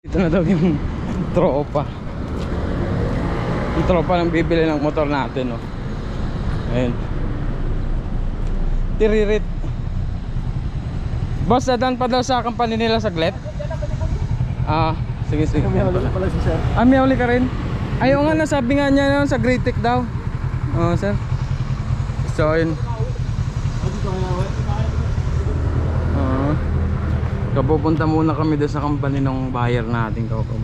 Ito na daw yung tropa. Yung tropa nang bibili ng motor natin, oh. Ayun. Tiririt. Boss, dadaan pa daw sa company nila saglit? Ah, sige, sige. pala si sir. Ah, may uli ka rin? Ayaw nga, nasabi nga niya yun, sa Great Tech daw. Oo, sir. So, yun. Oo. Kapupunta muna kami doon sa company ng buyer natin kung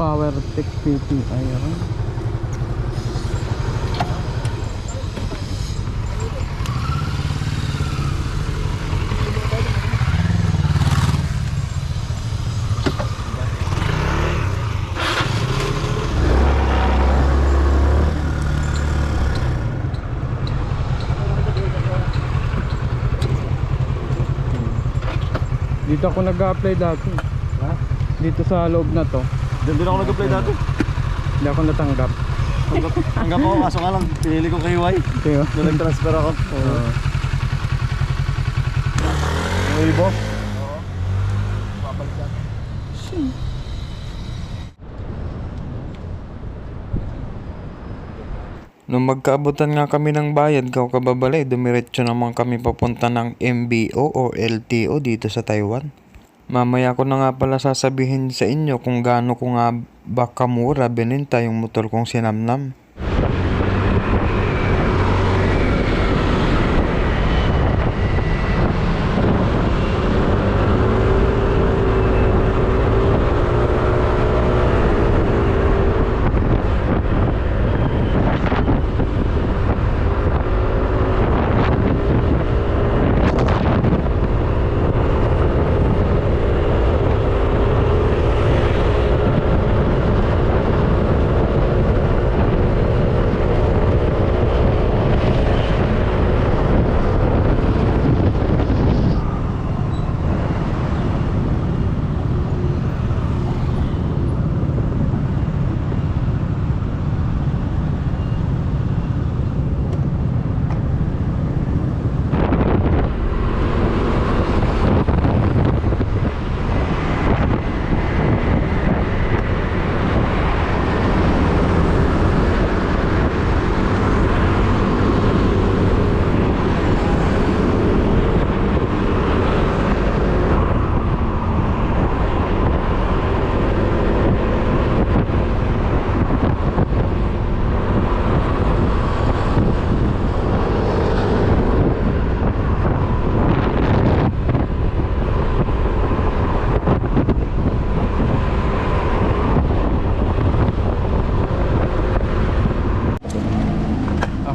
Power Tech PT. Ayun. Dito ako nag-apply dati. Ha? Dito sa loob na to. Diyan din ako nag-apply dati. Hindi ako natanggap. Tanggap, tanggap ako, kaso nga lang, pinili ko kay Y. Kaya, Doon nag-transfer ako. uh, Uy, boss. Nung magkaabutan nga kami ng bayad, kaw kababalay, dumiretso naman kami papunta ng MBO o LTO dito sa Taiwan. Mamaya ko na nga pala sasabihin sa inyo kung gaano ko nga ba kamura bininta yung motor kong sinamnam.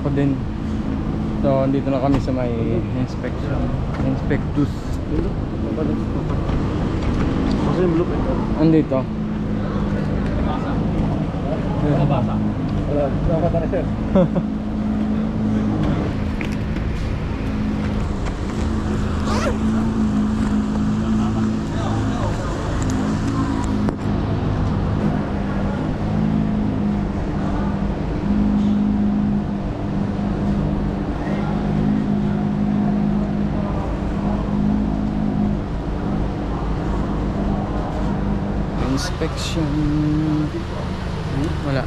ako din. So, dito na kami sa may inspection. Inspectus. Kasi yung blue pen. Andito. Wala, dapat na sir. Station. Hmm, wala.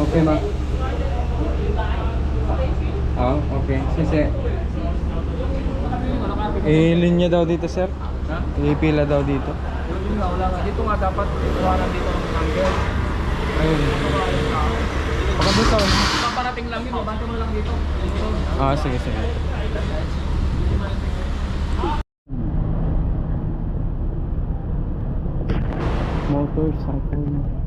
Okay, ma. Oh, okay. Sisi. I-linya daw dito, sir. Ha? Ipila daw dito. Yun nga, wala nga. Dito nga dapat iwanan dito ng number. Ayun. Baka. Paparating lang yun, mabanto mo lang dito. Dito. Ah, sige, sige. Motorcycle.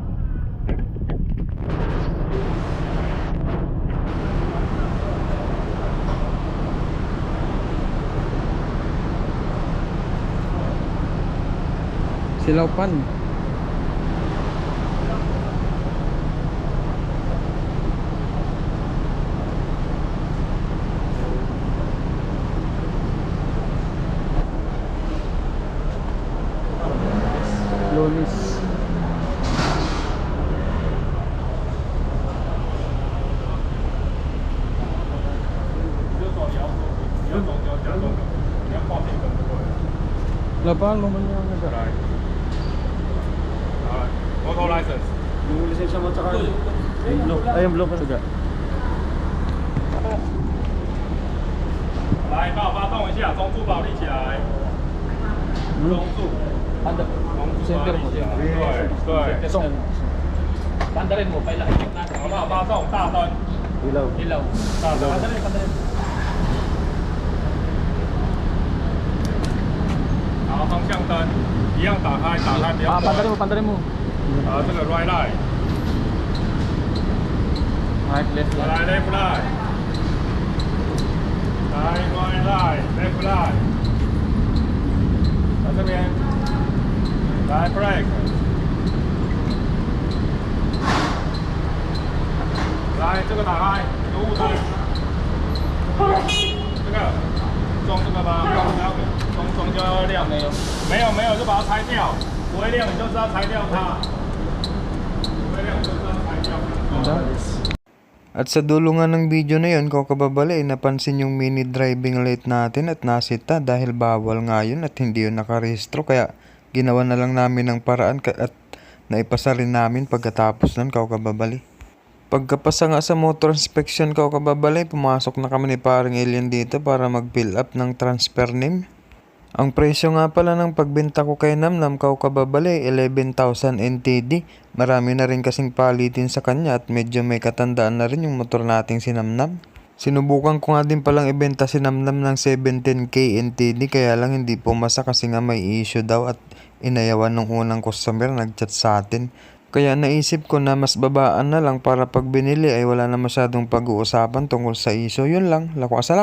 Silaupan Lunis Lapan lumayan agak. alcohol license. Yung lisensya mo tsaka 方向灯一样打开，打开，啊，灯，灯。啊，这个 right light，Right, left, 来 left. left light，来 right light，left light，来这边，来 brake，来这个打开，这个雾灯，这个装这个吧，装装装就要亮，没有没有没有就把它拆掉，不会亮你就知道拆掉它，At sa dulo nga ng video na yun, kung kababali, napansin yung mini driving light natin at nasita dahil bawal nga yun at hindi yun nakarehistro. Kaya ginawa na lang namin ng paraan at naipasa rin namin pagkatapos nun, kau kababali. Pagkapasa nga sa motor inspection kau kababali, pumasok na kami ni paring alien dito para mag-fill up ng transfer name. Ang presyo nga pala ng pagbenta ko kay Namnam kau kababali, 11,000 NTD. Marami na rin kasing palitin sa kanya at medyo may katandaan na rin yung motor nating si Namnam. Sinubukan ko nga din palang ibenta si Namnam ng 17k NTD kaya lang hindi pumasa kasi nga may issue daw at inayawan ng unang customer nagchat sa atin. Kaya naisip ko na mas babaan na lang para pag binili ay wala na masyadong pag-uusapan tungkol sa issue. Yun lang, lako asala.